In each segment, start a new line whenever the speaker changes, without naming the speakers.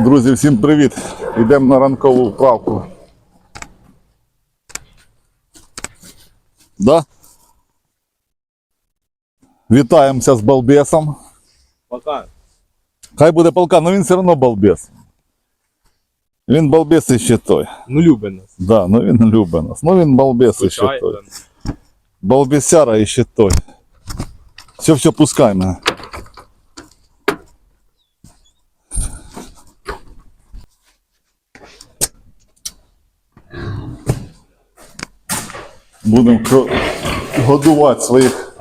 Друзі, всім привіт! Йдемо на ранкову вправку. Да? Вітаємося з балбесом.
Пока.
Хай буде полка, але він все одно балбес. Він балбес іще той.
Ну любить нас.
Да, ну він любить нас. Ну він балбес іще той. Балбесяра іще той. Все, все, пускай мене. Будемо годувати своїх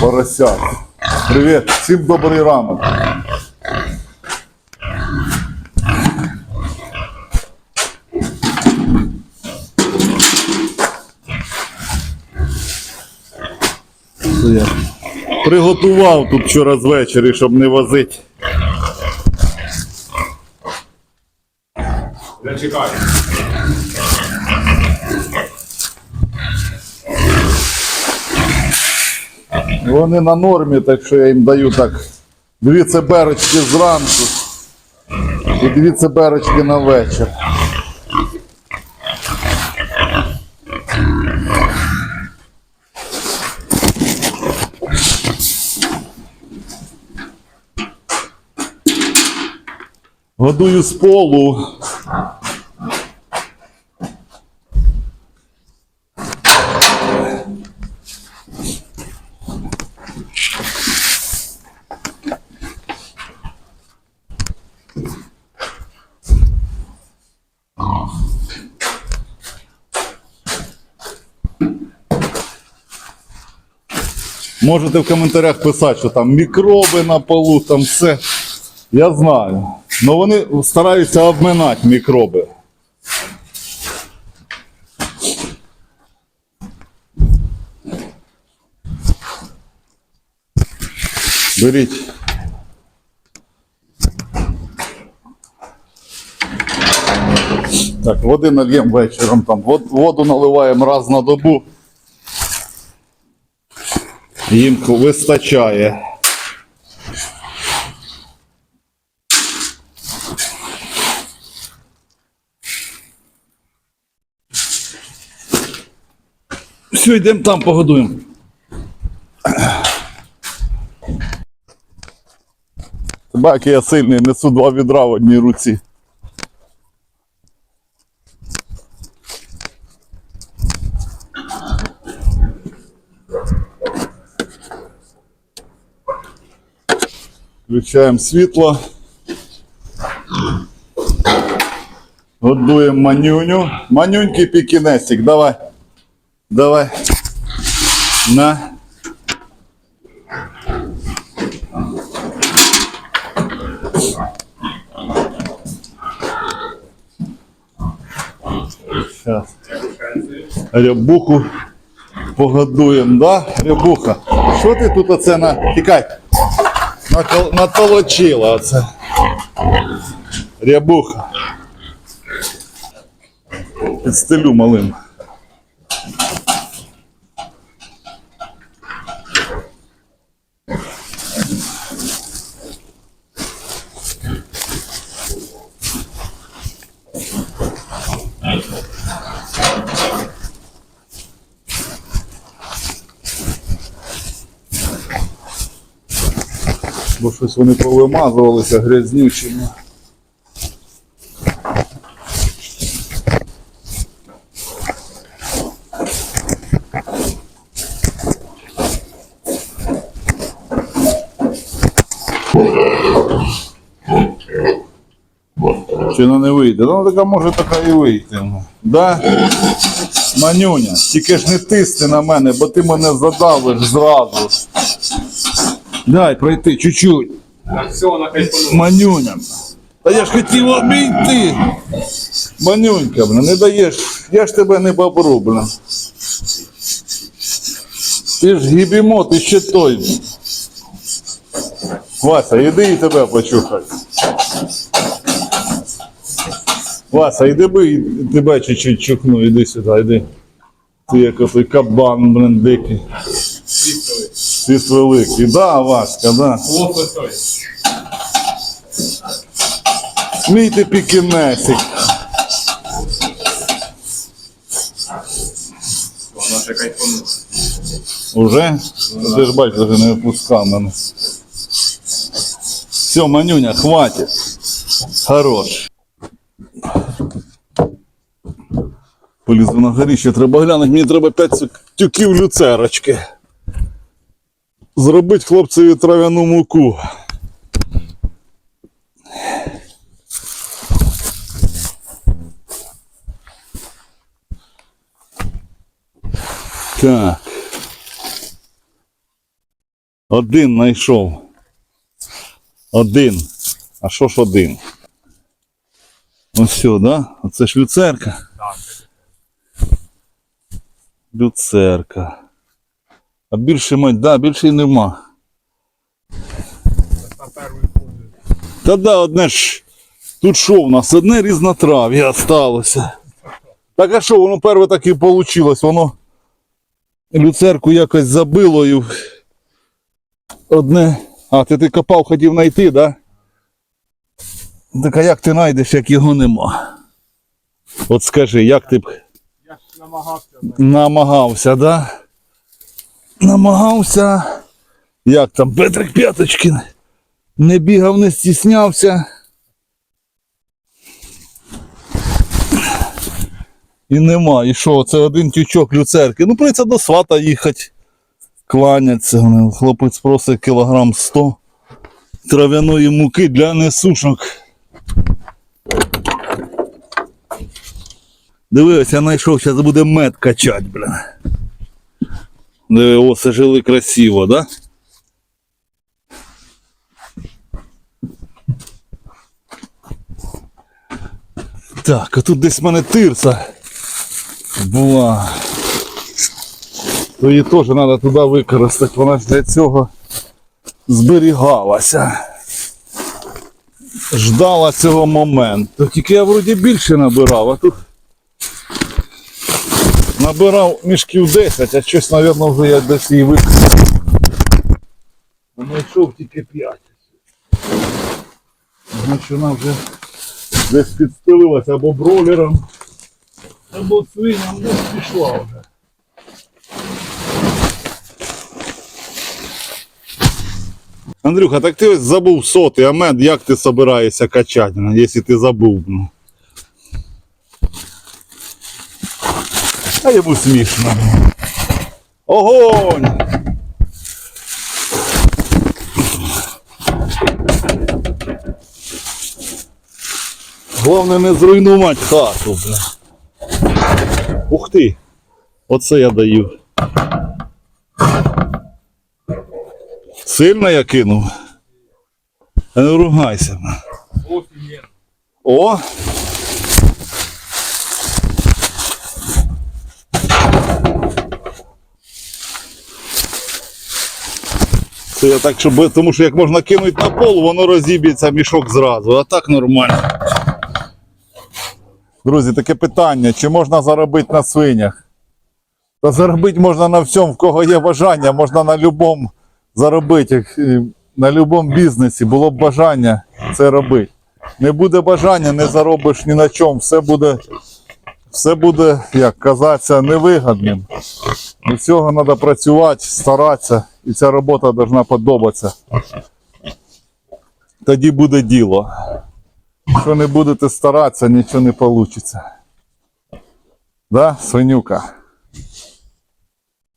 поросят. Привіт, всім добрий ранок. Я приготував тут вчора з вечері, щоб не возити.
Я чекаю.
Вони на нормі, так що я їм даю так дві циберочки зранку і дві циберочки на вечір. Годую з полу. Можете в коментарях писати, що там мікроби на полу, там все. Я знаю. Але вони стараються обминати мікроби. Беріть. Так, води нальємо вечором там. Воду наливаємо раз на добу. Їм вистачає. Все, йдемо там погодуємо. Тебе, який я сильний, несу два відра в одній руці. Включаємо світло. Годуємо манюню. Манюнький пікінесик, давай. Давай. На. Сейчас. Рябуху погодуємо, да? Рябуха. Що ти тут оце на. Тікай. Натолочила оце. Рябуха. Підстелю малим. Бо щось вони повимазувалися грязнючими. Чи не вийде? Ну така може така і вийти. Да? Манюня, тільки ж не тисни на мене, бо ти мене задавиш зразу. Дай пройти чуть-чуть.
Так все, вона кайфанула.
Манюня. Та я ж хотів обійти. Манюнька, блин, не даєш. Я ж тебе не побру, блин. Ти ж гібімо, ти ще той. Вася, іди і тебе почухай. Вася, іди би і тебе чуть-чуть чухну, іди сюди, іди. Ти як отой кабан, блин, дикий. Світ великий. Да, Васька, да.
Хлопець той.
Мій ти пікінесик.
Вона ще кайфанула.
Уже? Ти ж бачиш, вже не випускав мене. Все, манюня, хватит. Хорош. Полізу на горіще, треба глянути, мені треба 5 тюків люцерочки. Зробить хлопцеві трав'яну муку. Так. Один знайшов. Один. А що ж один? Ось все, да? Оце ж люцерка. Люцерка. А більше мать, да, більше й нема. Та да, одне ж. Тут що в нас? Одне різнотрав'я осталося. Так а що, воно перше так і вийшло. Воно люцерку якось забило і одне. А, ти ти копав, хотів знайти, да? Так а як ти знайдеш, як його нема? От скажи, як ти б
Я ж намагався.
намагався, да? Намагався. Як там Петрик П'яточкін? Не бігав, не стіснявся. І нема. І що, це один тючок люцерки. Ну, прийдеться до свата їхати. Кланяться. Хлопець просить кілограм 100 трав'яної муки для несушок. Дивись, я знайшов, зараз буде мед качать, бля. Диви, о, це жили красиво, да? Так, а тут десь в мене тирса була. То її теж треба туди використати, вона ж для цього зберігалася. Ждала цього моменту. Тільки я вроді більше набирав, а тут набирав мішків 10, а щось, мабуть, вже я десь її використав. Знайшов тільки 5. Значить, вона вже десь підстелилася або бролером, або свиням десь пішла вже. Андрюха, так ти ось забув соти, а мед як ти собираєшся качати, ну, якщо ти забув? Ну? А йому смішно. Огонь! Головне не зруйнувати хату, бля. Ти! Оце я даю. Сильно я кинув. Не ругайся. бля. О! Це я так, щоб, тому що як можна кинути на пол, воно розіб'ється мішок зразу, а так нормально. Друзі, таке питання: чи можна заробити на свинях? Та заробити можна на всьому, в кого є бажання, можна на будь-якому заробити, на будь-якому бізнесі, було б бажання це робити. Не буде бажання, не заробиш ні на чому. Все буде, все буде, як казатися, невигідним. До цього треба працювати, старатися, і ця робота повинна подобатися. Тоді буде діло. Якщо не будете старатися, нічого не вийде. Да, свинюка?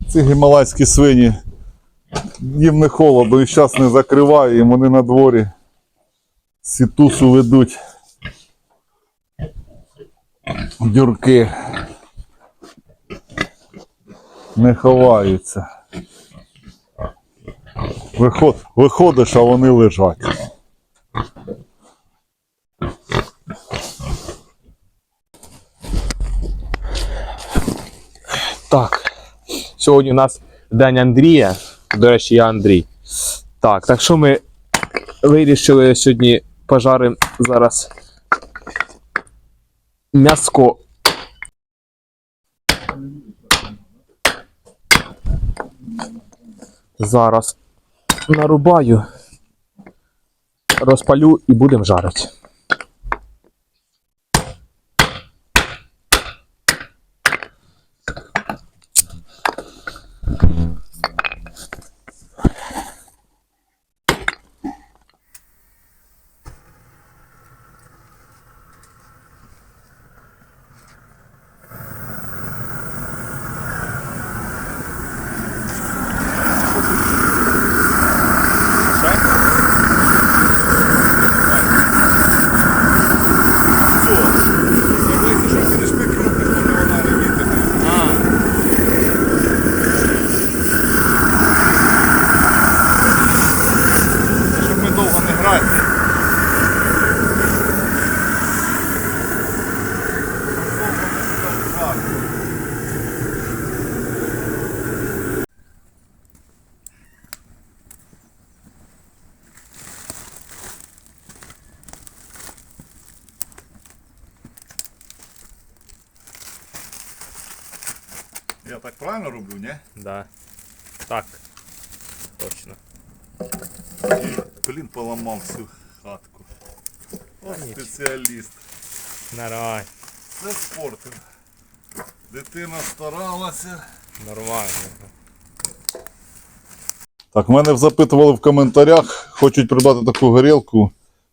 Ці гімалайські свині, їм не холодно, і зараз не закриваю, їм вони на дворі сітусу ведуть дюрки. Не ховаються. Виход, виходиш, а вони лежать.
Так. Сьогодні у нас День Андрія. До речі, я Андрій. Так, так що ми вирішили сьогодні пожаримо зараз м'яско. Зараз нарубаю, розпалю і будемо жарити.
Я так правильно роблю, ні?
Да. Так. Точно.
Блін, поламав всю хатку. О,
Та ні.
спеціаліст.
Нормально.
Це спортив. Дитина старалася.
Нормально.
Так, мене запитували в коментарях, хочуть придбати таку горілку,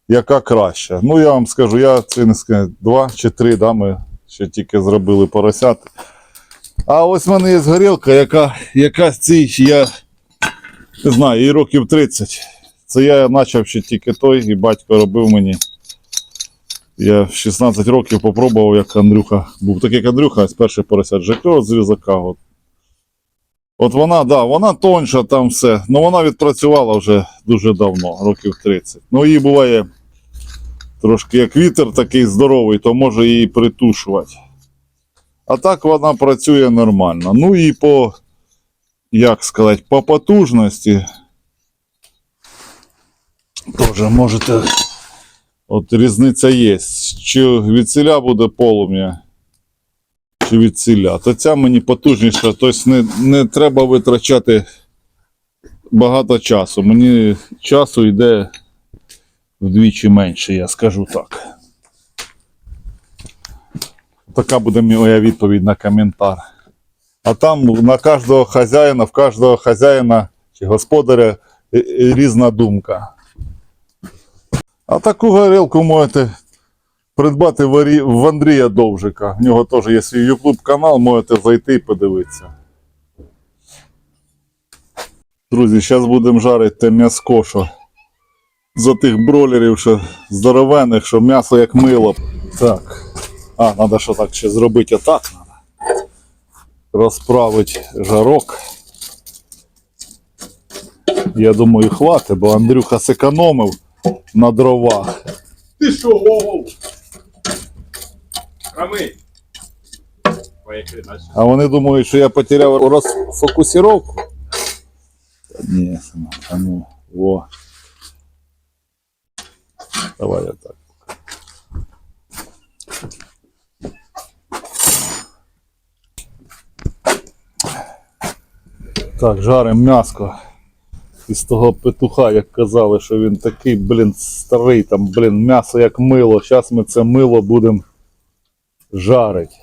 яка краща. Ну, я вам скажу, я це не скажу, два чи три, да, ми ще тільки зробили поросят. А ось в мене є горілка, яка, яка цій, я не знаю, їй років 30. Це я почав ще тільки той, і батько робив мені. Я в 16 років попробував, як Андрюха. Був такий як Андрюха, з перший поросят Жакльо з рюкзака. От. От вона, да, вона тонша там все. Ну вона відпрацювала вже дуже давно, років 30. Ну їй буває трошки як вітер такий здоровий, то може її притушувати. А так вона працює нормально. Ну і по, як сказати, по потужності. Теж можете. От різниця є. Чи від ціля буде полум'я, чи від ціля. То ця мені потужніша, тобто не, не треба витрачати багато часу. Мені часу йде вдвічі менше, я скажу так. Така буде моя відповідь на коментар. А там на кожного хазяїна, в кожного хазяїна чи господаря е, е, різна думка. А таку горілку можете придбати в Андрія Довжика. В нього теж є свій YouTube канал, можете зайти і подивитися. Друзі, зараз будемо жарити те м'яско, що за тих бролерів, що здоровених, що м'ясо як мило. Так. А, треба що так ще зробити отак. Надо. Розправити жарок. Я думаю, хватить, бо Андрюха зекономив на дровах.
Ти що, воу? Рамий. Поїхали далі.
А вони думають, що я потеряв розфокусировку. Та Ні, а ну, во. Давай я так. Так, жарим м'яско. Із того петуха, як казали, що він такий, блін, старий, там, блін, м'ясо як мило. Зараз ми це мило будемо жарити.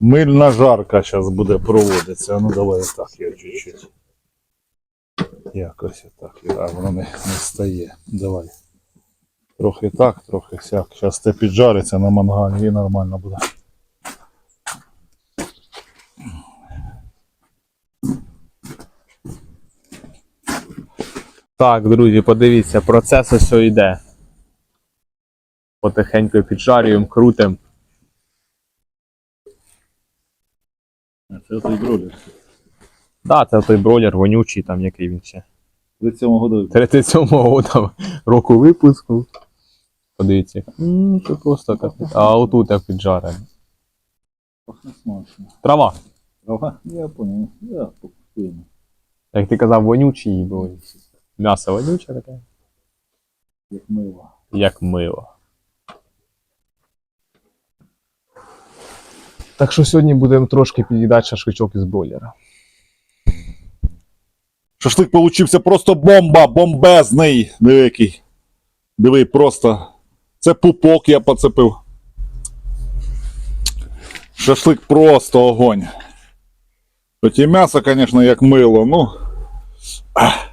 Мильна жарка зараз буде проводитися. Ну давай так я чуть-чуть. Якось так. А воно не, не стає. Давай. Трохи так, трохи сяк. Зараз це піджариться на мангалі і нормально буде.
Так, друзі, подивіться, процес ось йде. Потихеньку піджарюємо, крутимо.
Це той бролер.
Да, це той бройлер вонючий, там який він ще.
37 году.
37-го там року випуску. Подивіться. М, Це просто капець. А отут як піджарений.
Пахне смачно.
Трава.
Ага, я понял. Я покупив.
Як ти казав, вонючий бройлер. М'ясо вонюче таке.
Як мило.
Як мило. Так що сьогодні будемо трошки під'їдати шашличок із бройлера.
Шашлик получився просто бомба, бомбезний. Диви який. Диви, просто. Це пупок я поцепив. Шашлик просто огонь. Хоч і м'ясо, звісно, як мило, ну. ах.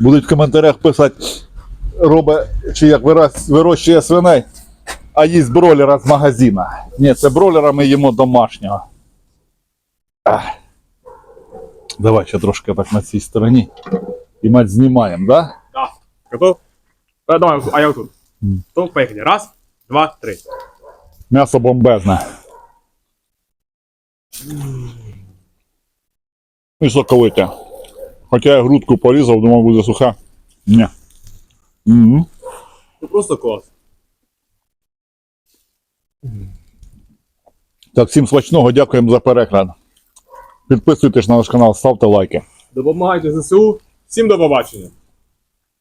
Будуть в коментарях писати, робить, чи як вирощує свиней, а їсть бролера з магазина. Ні, це бролера ми їмо домашнього. Ах. Давай ще трошки так на цій стороні. І мать знімаємо, да?
Так. Готов? Та давай, а я тут. То поїхали. Раз, два, три.
М'ясо бомбезне. І соковите. Хоча я грудку порізав, думав буде суха. Ні. Угу.
Це просто клас.
Так, всім смачного, дякуємо за перегляд. Підписуйтесь на наш канал, ставте лайки.
Допомагайте ЗСУ. Всім до побачення.